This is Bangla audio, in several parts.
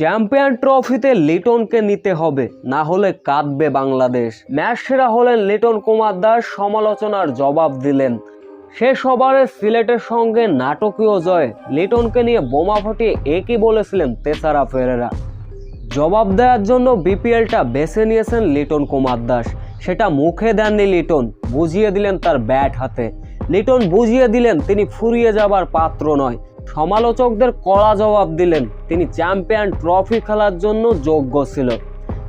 চ্যাম্পিয়ন ট্রফিতে লিটনকে নিতে হবে, না হলে কাঁদবে বাংলাদেশ। ম্যাচ সেরা হলেন লিটন কুমার দাস, সমালোচনার জবাব দিলেন। শেষ ওভারে সিলেটের সঙ্গে নাটকীয় জয়, লিটনকে নিয়ে বোমা ফাটিয়ে একই বলেছিলেন তেসারা ফেরেরা। জবাব দেওয়ার জন্য বিপিএলটা বেছে নিয়েছেন লিটন কুমার দাস। সেটা মুখে দেননি লিটন, বুঝিয়ে দিলেন তার ব্যাট হাতে। লিটন বুঝিয়ে দিলেন তিনি ফুরিয়ে যাবার পাত্র নয়। সমালোচকদের কড়া জবাব দিলেন। তিনি চ্যাম্পিয়ন ট্রফি খেলার জন্য যোগ্য ছিল।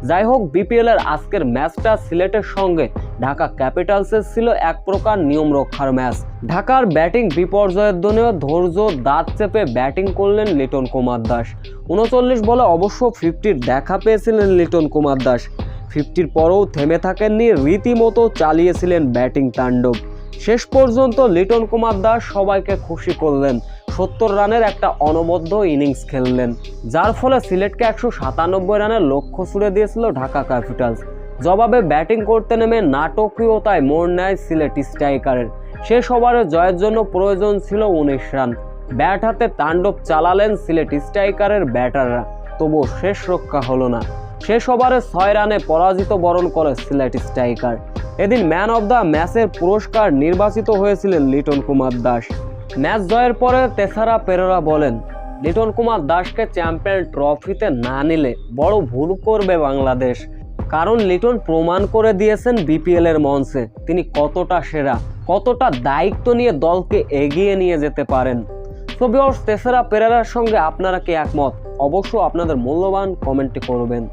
যাই হোক বিপিএল এর আজকের ম্যাচটা সিলেটের সঙ্গে ঢাকা ক্যাপিটালসের ছিল এক প্রকার নিয়ম রক্ষার ম্যাচ। ঢাকার ব্যাটিং বিপর্যয়ের দনেও ধৈর্য দাঁত চেপে ব্যাটিং করলেন লিটন কুমার দাস। উনচল্লিশ বলে অবশ্য ফিফটির দেখা পেয়েছিলেন লিটন কুমার দাস। ফিফটির পরেও থেমে থাকেননি, রীতিমতো চালিয়েছিলেন ব্যাটিং তাণ্ডব। শেষ পর্যন্ত লিটন কুমার দাস সবাইকে খুশি করলেন। সত্তর রানের একটা অনবদ্য ইনিংস খেললেন, যার ফলে সিলেটকে একশো সাতানব্বই রানের লক্ষ্য ছুড়ে দিয়েছিল ঢাকা ক্যাপিটালস। জবাবে ব্যাটিং করতে নেমে নাটকীয়তায় মোড় নেয় সিলেট স্ট্রাইকারের। শেষ ওভারে জয়ের জন্য প্রয়োজন ছিল উনিশ রান। ব্যাট হাতে তাণ্ডব চালালেন সিলেট স্ট্রাইকারের ব্যাটাররা, তবুও শেষ রক্ষা হলো না। শেষ ওভারে ছয় রানে পরাজিত বরণ করে সিলেট স্ট্রাইকার। এদিন ম্যান অব দ্য ম্যাচের পুরস্কার নির্বাচিত হয়েছিলেন লিটন কুমার দাস। ম্যাচ জয়ের পরে তেসারা পেরেরা বলেন, লিটন কুমার দাসকে চ্যাম্পিয়ন ট্রফিতে না নিলে বড় ভুল করবে বাংলাদেশ। কারণ লিটন প্রমাণ করে দিয়েছেন বিপিএল এর মঞ্চে, তিনি কতটা সেরা, কতটা দায়িত্ব নিয়ে দলকে এগিয়ে নিয়ে যেতে পারেন। ভিউয়ার্স তেসারা পেরেরার সঙ্গে আপনারা কি একমত? অবশ্য আপনাদের মূল্যবান কমেন্টটি করবেন।